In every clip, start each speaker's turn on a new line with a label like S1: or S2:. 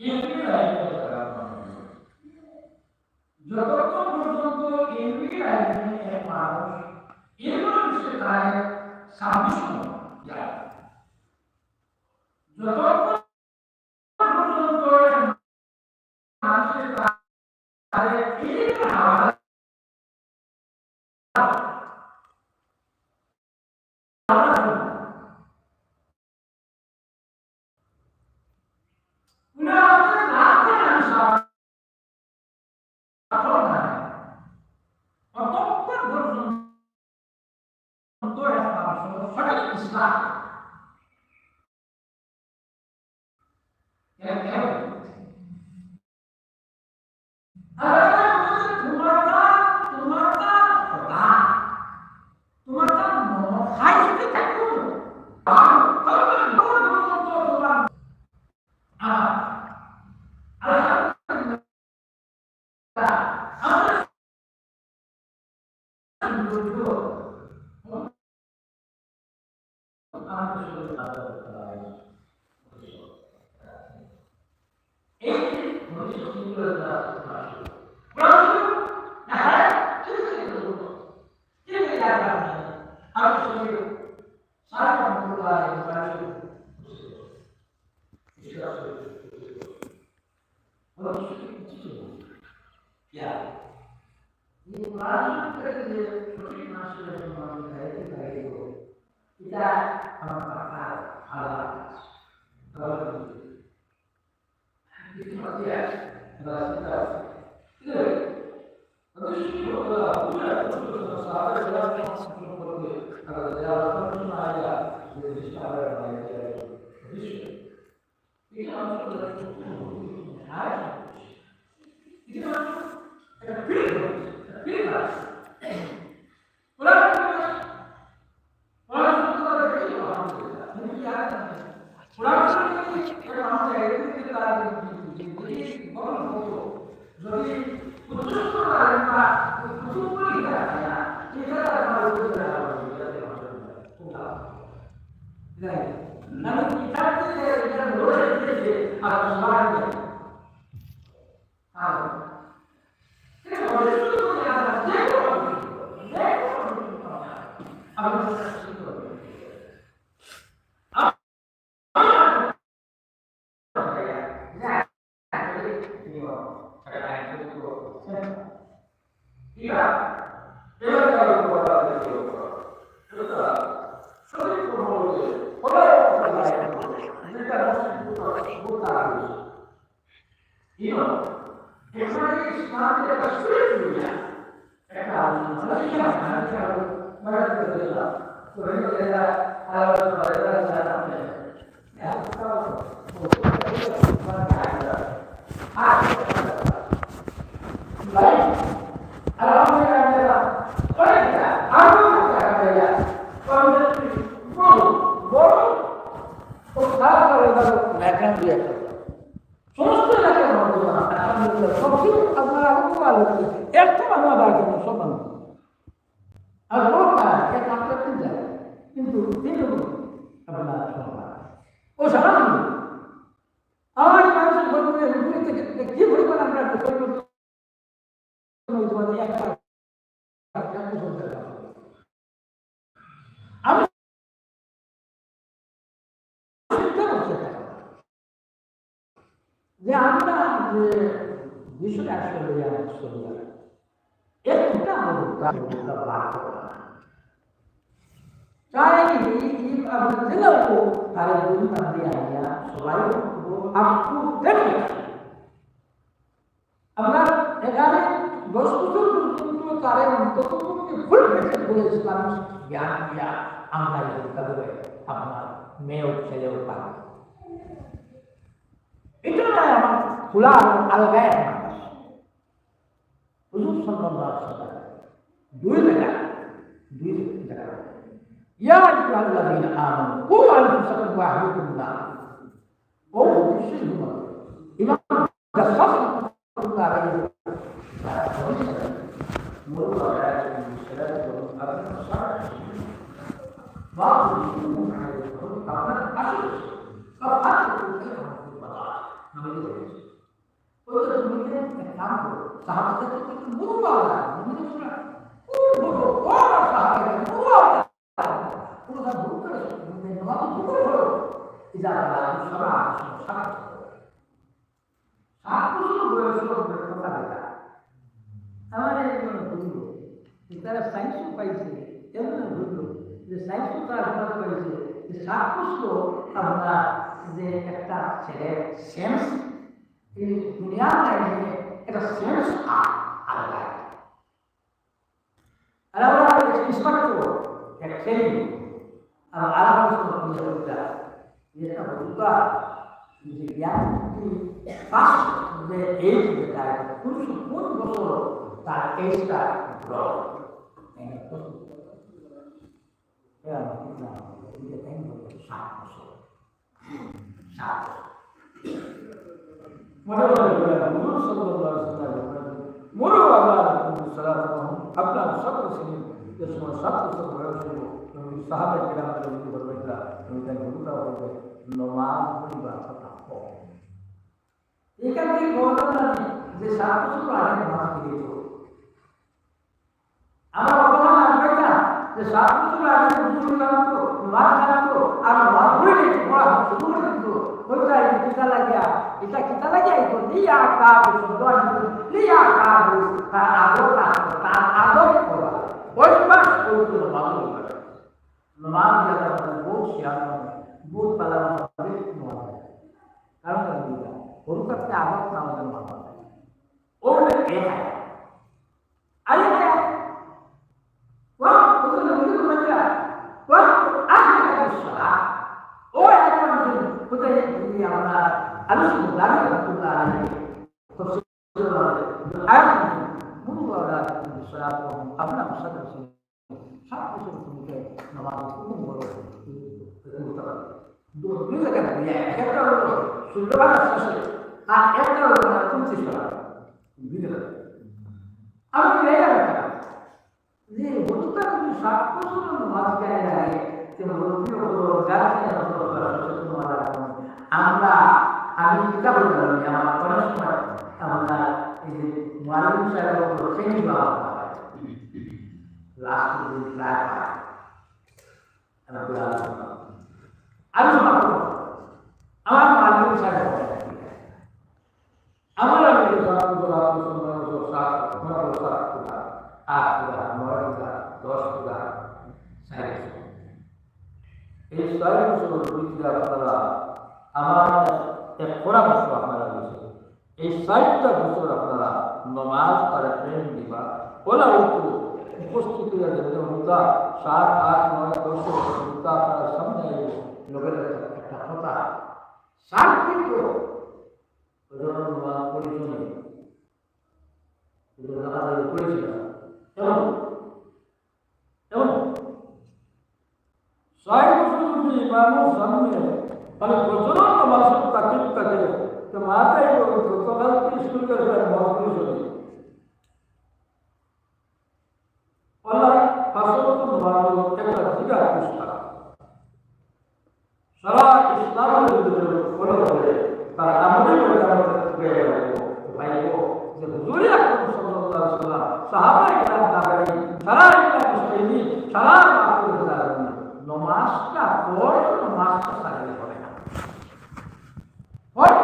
S1: ইলমি রাইতে যতক্ষণ পর্যন্ত ইলমি রাইতে এক মানুষ ইলমের বিষয়ে তার সাবিষ্ণ যায় যতক্ষণ Yeah, yeah. mulai kerja seperti masuk dalam kita itu এক আপনার যায়, কিন্তু তিন আপনার আমার মানুষের ঘরে ঘুরে থেকে কি পরিমাণ একটা আমি যে আমরা যে বিষয়টা আসলে একটা চাই আপনার জেলাও তারা যদি তাদের আইয়া সবাই আপু দেখবে আপনার এখানে দশ বছর পর্যন্ত তারা অন্তত ফুল ভেসে বলে ইসলাম জ্ঞান দিয়া আমরা তাদের আপনার মেয়েও ছেলেও পাবে itu lah yang pulang al يا أيها الذين آمنوا قوا أنفسكم وأهلكم نارا قوا أنفسكم إمام قصص الله عليه بعض عليه যে একটা ছেলের সেন্স এই দুনিয়ার লাইনে একটা সেন্স আলাদা আর আমরা ইন্সপেক্টর একটা ছেলে আর আলাদা বছর যেটা বুঝবা যে জ্ঞান ফার্স্ট যে এইজ যেটা কোন কোন বছর তার এইজটা গ্রহ সাত বছর সাত মনে মনে হুজুর সাল্লাল্লাহু আপনার সকল শ্রেণি যে সময় সাত বছর বয়স হলো নবী সাহাবা কিরাম নবী বলবেন নবী তার গুরুটা বলবে নমাজ পড়িবার কথা এখান থেকে বলতে যে সাত বছর আগে নামাজ দিয়েছ আমার অপমান আসবে না যে সাত বছর আগে হুজুর জানতো নামাজ জানতো আর নামাজ পড়ে নিত পড়া শুরু করে দিত ওইটা কিতা লাগিয়া এটা কিতা লাগিয়া এই লিয়া কাবু শব্দ আনতো লিয়া কাবু তার আদর তার আদর করা অভ্যাস করতো নামাজ পড়া নামাজ যারা বহুত শিয়ার বহুত পালানো নামাজ কারণ দিদা গরু কাটতে আঘাত না আমাদের মাথা ওটা কে খায় আরে খায় ওয়া ওটা বুঝতে পারছা ওয়া আহলে কাছে ও এখন কোথায় যদি আমরা আলোচনা জানি আল্লাহ আলাইহি তফসির আয়াত মুরু আলা সালাত আপনার সাথে সাত বছর তুমি নামাজ হুকুম করো দুই জায়গায় দিয়ে একটা হলো ষোলো বার শেষে আর একটা হলো পঁচিশ বার আমি মিলে গেলাম যে বন্ধুটা যদি সাত বছর নামাজ গায়ে লাগে আমরা, আমি কিতাব বললাম আমার পড়ার সময় আমরা এই যে মালিক সাহেব শ্রেণি বাবা লাস্ট দিন প্রায় আলোচনা করব। আমার মালিক সাহেব আমার আমি বছর বছর নয় বছর সাত বছর সাত পূজা আট পূজা নয় পূজা দশ ষাট বছর এই ছয় বছর দুইটা আপনারা আমার এক পরামর্শ আপনারা দিয়েছে এই ষাটটা বছর আপনারা নমাজ তারা ট্রেন দিবা, ওলা উঠু উপস্থিত হয়ে যাবে। মুদ্রা সাত, আট, নয়, দশ মুদ্রা আপনারা সামনে লোকের একটা কথা ষাট কিন্তু পরিচয় করেছিল এবং এবং ছয় বছর যদি ইমামের সামনে মানে প্রচলন নামাজ তাকিব থাকে তো মাথায় বলতো সকাল করে মহাপুরী চলে আল্লাহ ফাসলত নামাজ একটা জিগা পুস্তক সারা ইসলামের ভিতরে ফলো করে তার আমলে করে হয়ে গেল ভাই যে হুজুরি আকরাম সাল্লাল্লাহু আলাইহি ওয়াসাল্লাম সাহাবায়ে কেরাম তাবেঈন সারা ইসলাম মুসলিমিন সারা মাহফিল দাঁড়ানো নমাজটা পর নমাজটা সারিয়ে করে না হয়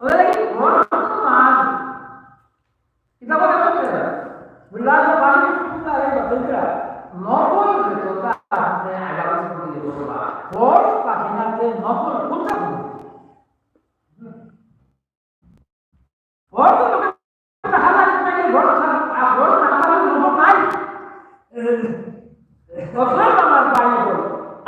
S1: ওদের কি বড় নমাজ এটা বলে বলতে বিল্লাহ পানি শুনতে আরে বলতে নকল যেটা আপনি আগামী দিনে বলবা বড় কাহিনাতে নকল কোনটা বলব বড় লোকে হালাল থেকে বড় বড় নামাজ নকল নাই তখন আমার বাইরে বল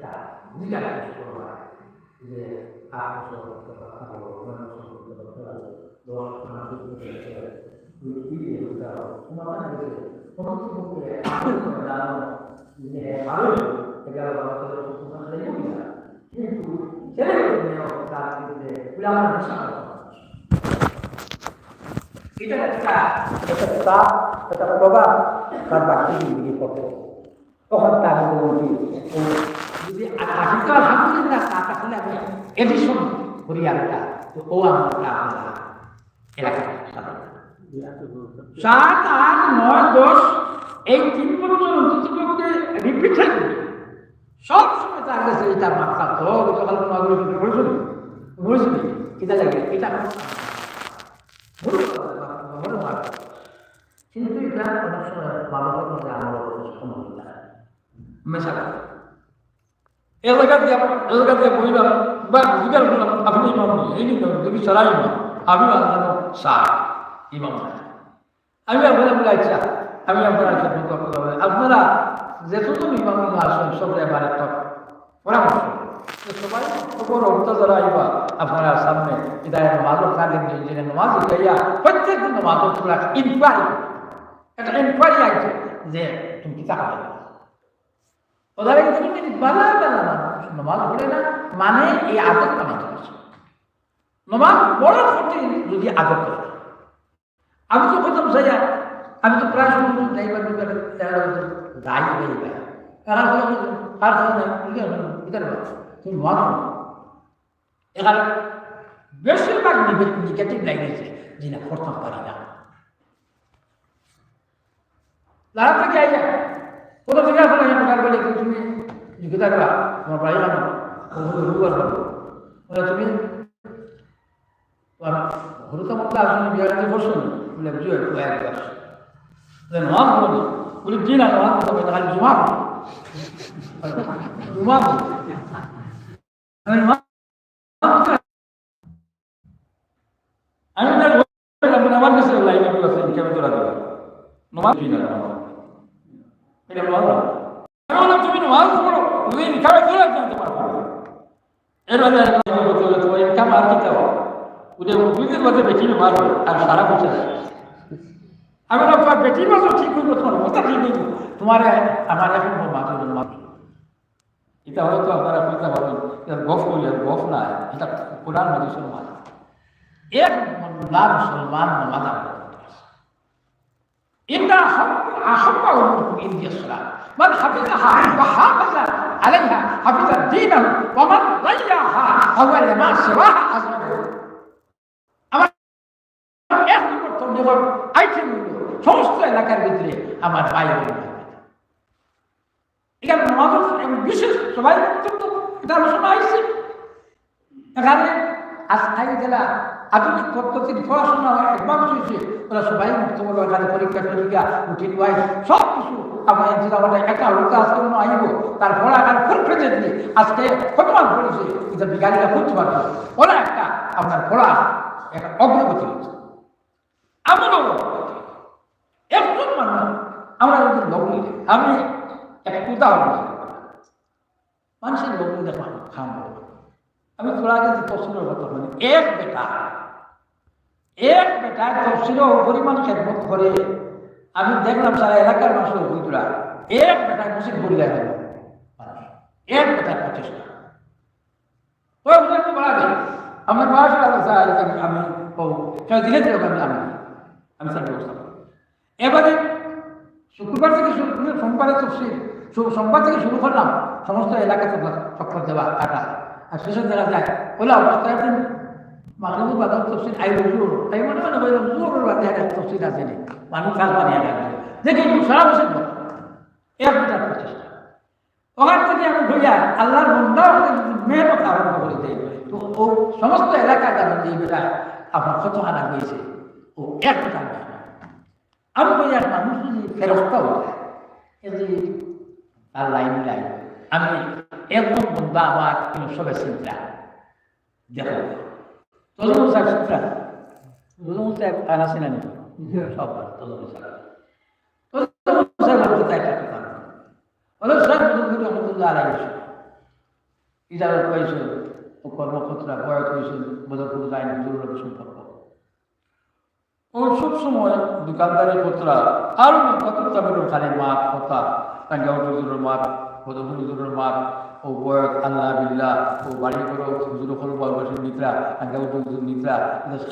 S1: এটা জিজ্ঞাসা করবা যে আট বছর
S2: কিন্তু ছেলে মেয়েও রাজনীতিতে উলামার বিশাল এটা একটা একটা চাপ একটা প্রভাব তার বাক্যে দিকে পড়ে তখন তাকে বলছি আশিকা আলহামদুলিল্লাহ তা তাহলে আমি এডিশন করি একটা তো। ও আমার সাত, আট, নয়, দশ, এই তিন বছর অন্তত রিপিটেড সব সময় তার কাছে এটা সকাল বলেছিল বলেছিল এটা লাগে এটা কিন্তু এটা সময় আমার করে
S1: এলাকা দিয়ে এলাকা দিয়ে বললাম বা জিজ্ঞাসা করলাম আপনি ইমাম নেই এই নিলাম তুমি সারা ইমাম, আমি আল্লাহ সার ইমাম আমি আপনারা বলে আমি আপনারা আপনারা যেতজন ইমাম আসেন, সব এবার একটা পরামর্শ সবাই খবর অবতা যারা আইবা আপনারা সামনে ইদায় নামাজও কালেন যে নামাজ গাইয়া প্রত্যেক দিন নামাজও তোলা ইনকোয়ারি একটা ইনকোয়ারি আছে যে, তুমি কি তাকাবে ওদের কিন্তু বেলা বেলা মানুষ নমাজ পড়ে না? মানে এই আদত বানাতে পারছে নমাজ বড় কঠিন যদি আদত করে আমি তো প্রথম যাইয়া আমি তো প্রায় সময় যাইবার দিবার দায়ী হয়ে যায়। কারণ আর ভিতরে তুমি নমাজ এখানে বেশিরভাগ নেগেটিভ পারি না। লারা থেকে আইয়া কোনো জায়গায় ফলে প্রকার বলে তুমি জিজ্ঞাসা করা তোমার বাড়ি জানো রুবার করো বলে তুমি ঘরে তো মতো আসলে দিয়ে বসো বলে বুঝো একটু এক গাছ নোয়াজ বলি বলি জি না নোয়াজ বলতে খালি জুমা জুমা আমি আমার কাছে লাইনে আছে কেমন তোরা দেবে নোয়াজ জি না এটা বলো কারণ তুমি নামাজ পড়ো তুমি ইনকামে চলে যেতে পারবে এর মধ্যে বলতে তোমার ইনকাম আর কি চাও ওদের দুদিন মধ্যে বেটি মারবে আর সারা যায় আমি তোমার বেটির মতো ঠিক করব তোমার কথা ঠিক করব তোমার আমার এখন মাত্র মাত্র এটা হয়তো আপনারা করবেন এটা গফ করলেন গফ না, এটা কোরআন মধ্যে মাছ এক মুসলমান মাথা إن أحب أموركم عندي الصلاة من حفظها وحافظ عليها حفظ دينه ومن ضيعها فهو لما سواها أزمه আমার এক করতাম যখন আইটেম সমস্ত এলাকার ভিতরে আমার ভাই এখানে আমাদের বিশেষ সবাই বক্তব্য এটা আলোচনা হয়েছে এখানে আস্থায়ী জেলা আধুনিক পদ্ধতির পড়াশোনা অ্যাডভান্স হয়েছে ওরা সবাই মুক্ত বলো এখানে পরীক্ষা টরীক্ষা রুটিন ওয়াইজ সব কিছু আমার আমাদের একটা লোক আজকে মনে আইব তার পড়া এখানে ফুল ফেটে দিয়ে আজকে কতবার পড়েছে এটা বিজ্ঞানীরা বুঝতে পারবে ওরা একটা আপনার পড়া, একটা অগ্রগতি হচ্ছে। আমারও একজন মানুষ, আমরা যদি লগ্নি আমি একটা উদাহরণ। মানুষের লগ্নি দেখো খাব আমি তোরা তফসিলের কথা বলি এক বেটা এক বেটা তফসিল পরিমাণ খেদমত করে আমি দেখলাম সারা এলাকার মানুষের হুজুরা এক বেটা মুসিদ বললে এক বেটা প্রচেষ্টা। সমস্ত এলাকাতে চক্কর দেওয়া, কাটা। আর শেষে দেখা যায়। বলে অবস্থায় মাগরিবুর বাদাম তফসিল আই হুজুর তাই মনে মনে বললাম হুজুরের বাদে একটা তফসিল আছে নি? মানুষ কাজ বানিয়ে রাখবে দেখি সারা বছর এক মিটার প্রচেষ্টা ওখান থেকে আমি ভুলিয়া আল্লাহর বন্ধা মেহনত আরম্ভ করে দেয়, তো ও সমস্ত এলাকা যারা যে বেটা আপনার কত হানা হয়েছে ও এক মিটার আমি বলি আর মানুষ যদি ফেরস্তা হয় তার লাইন লাইন আমি একদম বন্ধা আমার কিন্তু সবে চিন্তা। দেখো তজমুল সাহেব চিন্তা তজমুল সাহেব আনা চিনা নি সব তজমুল সাহেব। তজমুল সাহেব বলতে একটা কথা হলো সাহেব বুজুর্গ রহমতুল্লাহ আলাই ইজারত পাইছে ও কর্মক্ষেত্রে বয়স হয়েছে বদরপুর লাইন দুর্লভ সম্পর্ক। সব সময় দোকানদারের কতরা আর কত খালি মাত কথা মাত হদম হুজুরের মাত, ও বয়স আল্লাহ বিল্লাহ, ও বাড়ি করে হুজুর হল, বয়সের নিত্রা টাঙ্গা হুজুর নিত্রা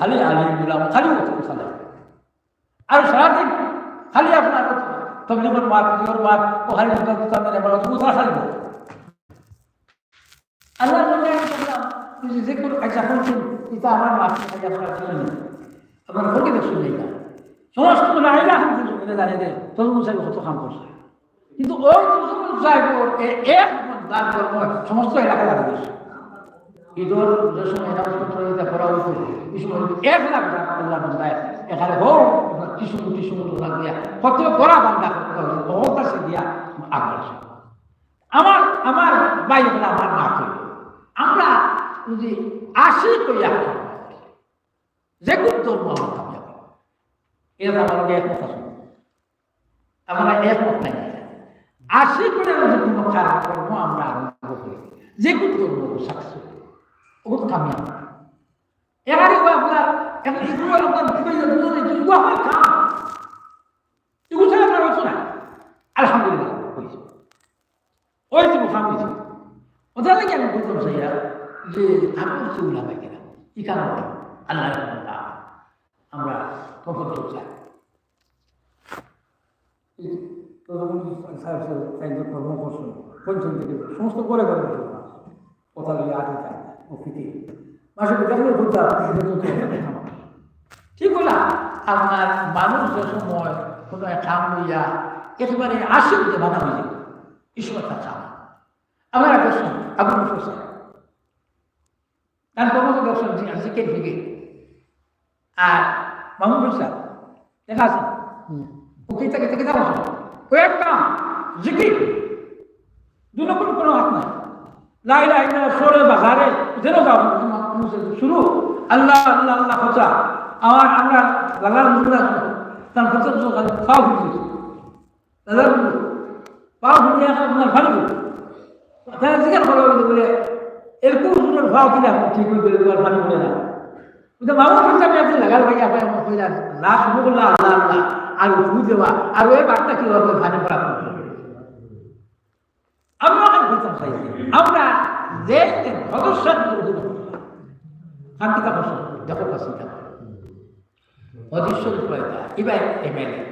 S1: খালি আলিম দিলাম খালি খালি আর সারাদিন খালি আপনার তবলিগের মাত, হুজুরের মাত, ও খালি খালি আল্লাহ যে কোনো কাজা করছেন এটা আমার মাফি কাজা আপনার জন্য আপনার ভোগে দেখছেন না সমস্ত লাইলা হামদুলিল্লাহ জানিয়ে দেয় তখন সাহেব কত কাম করছে। কিন্তু ওই সাহেব এক দান সমস্ত এলাকা লাগা দিয়েছে ঈদর যে সময় নামাজ পত্রিকা করা হয়েছে এই এক লাখ আল্লাহ বান্দায় এখানে হোক কিছু কিছু লাখ দিয়া, কত বড় বান্দা আছে দিয়া আগবাড়ছে আমার আমার বাইরে আমার না করি আমরা যদি আসি কইয়া যে আমার কামিয়াব এটা আমাকে একমত আছে আমরা একমত নাই। আসি করে যদি কোনো কাজ কর্ম আমরা আরম্ভ করি যে কোন ধর্ম সাকসেস বহুত কামিয়াব এবারে আপনার এখন এগুলো আপনার দুজনে এগুলো আমার কাম এগুলো ছাড়া আপনার হচ্ছে না আলহামদুলিল্লাহ হয়েছে ওই তো মুখামি ওদের লাগে আমি বলতাম সাইয়া যে আমি হচ্ছে উলামা কেনা কি কারণ আল্লাহ আমরা কখন তো চাই কর্ম করছেন পঞ্চম থেকে সমস্ত করে করে কথা লিয়ে আগে যায় ও ফিটি মাসে দেখলে ঘুরতে ঠিক হলা আপনার মানুষ যে সময় কোনো কাম লইয়া একেবারে আসে উঠে বাধা হয়ে যায় ঈশ্বর তার কাম। আমার আকর্ষণ আপনার প্রশ্ন কারণ কখনো দর্শন জিকে ফিকে আর মামুন সাহেব দেখা আছে ওকে থেকে থেকে যাব ও এক কাম জিকির। দু নম্বর কোনো হাত নাই। লাই লাই সরে বাজারে যেন যাও। শুরু। আল্লাহ আল্লাহ আল্লাহ, খোঁচা। আমার, আমরা লাগার মুখরা তার খোঁচা পাও ঘুরিয়েছি দাদার পাও ঘুরিয়ে আপনার ভালো তারা জিজ্ঞাসা করা বলে, এরকম ভাও কিনা ঠিক গেলে তোমার পানি পড়ে না। কিন্তু মামা কিন্তু আমি আপনি লাগাল ভাই আপনার হয়ে যান শুরু করল আল্লাহ আল্লাহ আর উঠু দেওয়া আর ওই বার্তা কি হবে পানি পড়া আমরা ওখানে বলতাম চাইছি আমরা যে ভগৎসান শান্তিকা বসন দেখো কাশিকা অদৃশ্য প্রয়তা এবার এমএলএ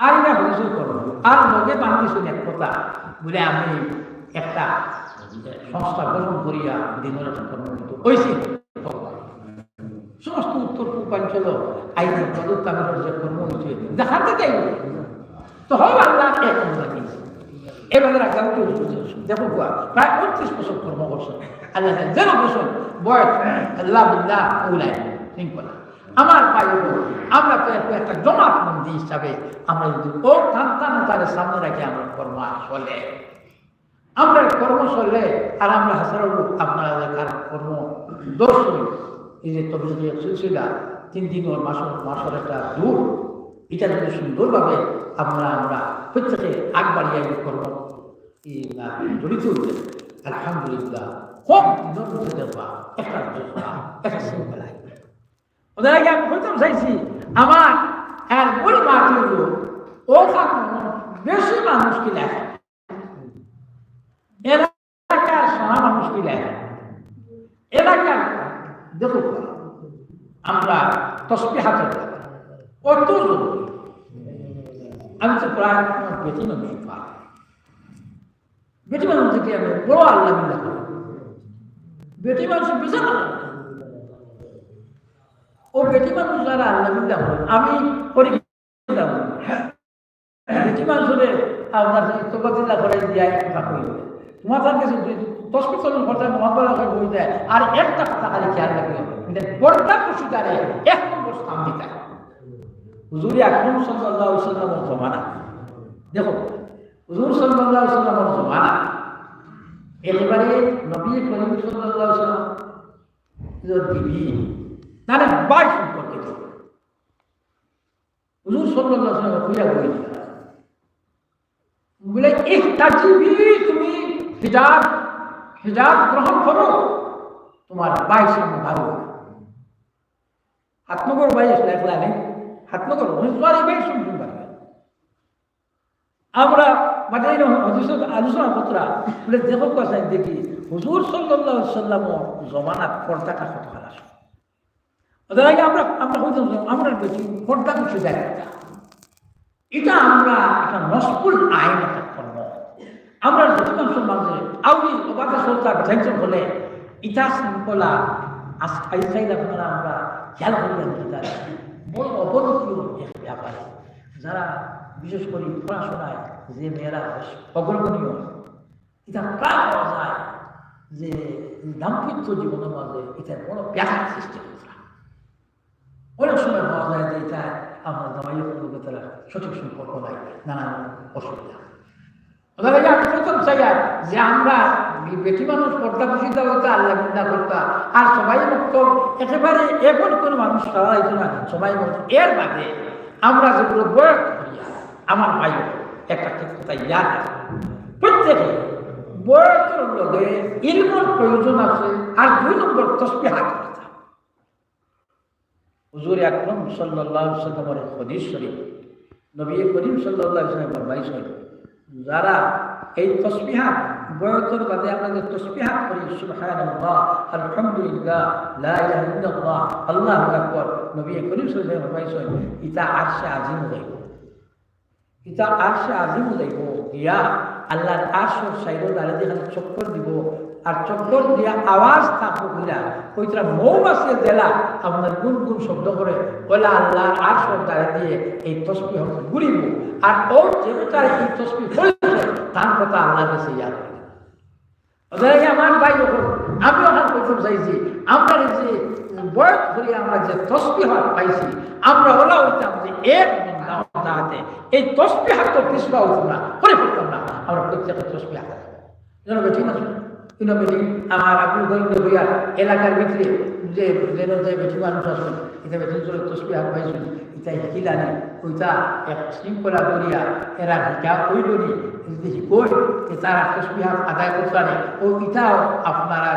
S1: আর এটা করব আর এক কথা বলে আমি একটা সংস্থা গঠন করিয়া দিনের উত্তর পূর্বাঞ্চল আইনের পদত্যাগের যে কর্ম হয়েছে দেখার থেকে তো হয় আল্লাহ এক এবারে আগাম কেউ দেখো প্রায় পঁয়ত্রিশ বছর কর্ম করছে আল্লাহ যেন বছর বয়স আল্লাহ বিল্লাহ উলাই শৃঙ্খলা আমার পায়ে আমরা তো একটু জমাত মন্দির হিসাবে আমরা যদি ও টান তাদের সামনে রাখি আমরা কর্ম চলে আমরা কর্ম চললে আর আমরা লোক আপনারা দেখার কর্ম দোষ এই যে তবলিগ সিলসিলা তিন দিন ওর মাস মাসের একটা দূর। এটা যদি সুন্দরভাবে আমরা আমরা প্রত্যেকে আগ বাড়িয়ে এই জড়িত হচ্ছে আলহামদুলিল্লাহ। খুব নির্মিত দেওয়া একটা একটা শৃঙ্খলায় ওদের আগে আমি বলতাম চাইছি, আমার আর মূল হলো ও বেশি মানুষ কি লেখা এলাকার সারা মানুষ কি লেখা এলাকার দেখো আমরা তসবি হাতে কত আমি তো প্রায় আমার বেটি মানুষ পাই বেটি মানুষ থেকে আমি বড় আল্লাহ মিল্লা বেটি মানুষ বিশাল ও বেটি মানুষ যারা আল্লাহ মিল্লা আমি করি বেটি মানুষের আপনার তোবাদিল্লা করে দিয়া কথা কই তোমার কাছে তসবি চলন করতে মহাবলা করে বই দেয়। আর একটা কথা খালি খেয়াল রাখবে। বড়টা খুশিদারে এক নম্বর স্থান দিতে হুজুরি আকরম সাল্লাহ সাল্লামের জমানা। দেখো, হুজুর সাল্লাহ সাল্লামের জমানা, একেবারে নবী করিম সাল্লাহ সাল্লাম বিবি তাহলে বাই সম্পর্কিত হুজুর সাল্লাহ সাল্লাম খুঁজা বই বলে এক তাজিবি, তুমি হিজাব হিজাব গ্রহণ করো, তোমার বাইশ ভালো হাতনগর একলা নেই হাতনগর সরি আমরা এই হজরত আলোচনা কতরা বলে দেখো কথা দেখি, হুজুর সাল্লাহ সাল্লাম জমানাত আগে আমরা আমরা যে আমরা বেশি পর্দা কিছু দেখা এটা আমরা একটা নসপুল আইন একটা কর্ম। আমরা অধিকাংশ মাঝে আউলি অবাধে সরকার টেনশন হলে শৃঙ্খলা আজ আমরা খেয়াল করবেন এটা বড় অবনতি ব্যাপারে। যারা বিশেষ করে পড়াশোনায় যে মেয়েরা অগ্রগণীয়, এটা প্রায় পাওয়া যায় যে দাম্পত্য জীবনের মাঝে এটা বড় ব্যাঘাত সৃষ্টি হয়েছে। অনেক সময় পাওয়া যায় যে এটা আমার জামাইয়ের সঙ্গে তারা সঠিক সম্পর্ক নাই, নানান অসুবিধা। আগে চাই যে আমরা বেটি মানুষ পর্দা পুষিতে হইতে আল্লাহ বিন্দা করতা। আর সবাই মুক্ত। একেবারে এমন কোনো মানুষ সারা হইতো না। সবাই মুক্ত। এর বাদে আমরা যেগুলো বয়স করিয়া আমার ভাই একটা ক্ষেত্রে ইয়াদ আছে। প্রত্যেকে বয়সের লগে ইলমর প্রয়োজন আছে আর দুই নম্বর তসবি হাত হুজুর আকরম সাল্লাহ সাল্লামের হদিস শরীফ। নবী করিম সাল্লাহ সাল্লাম ফরমাইছেন যারা এই তসবিহাত বয়সের বাদে আমরা যে তসবিহাত করি আলহামদুলিল্লাহ নবী করিম ইতা আজিম যাইব ইতা আরশে আজিম যাইব ইয়া আল্লাহর আরশের দাঁড়িয়ে চক্কর দিব, আর চক্কর দিয়া আওয়াজ থাকব কিনা ওইটা মৌমাছির জেলা আপনার গুন গুন শব্দ করে বলে আল্লাহ আর দাঁড়িয়ে দিয়ে এই তসবি ঘুরিব আর ওর যেটা এই তসবি তার কথা আল্লাহ কাছে ইয়াদ করে ওদের আমার ভাই যখন আমিও হাত প্রথম চাইছি। আমরা যে বয়স ধরে আমরা যে তসবি হাত পাইছি, আমরা ওলা হইতাম যে এক বন্ধা হাতে। এই তসবি হাত তো না না। আমরা প্রত্যেকটা তসবি হাতে ঠিক আছে? বেটি, আমার গরিব হইয়া এলাকার ভিতরে যে যেন যে বেশি মানুষ আসুন এটা বেশি চলে তসবি হাত পাইছেন এটা হিলানি ওইটা এক শৃঙ্খলা করিয়া এরা যা ওই করি যদি কই তারা তসবি হাত আদায় করতে ও ইটাও আপনারা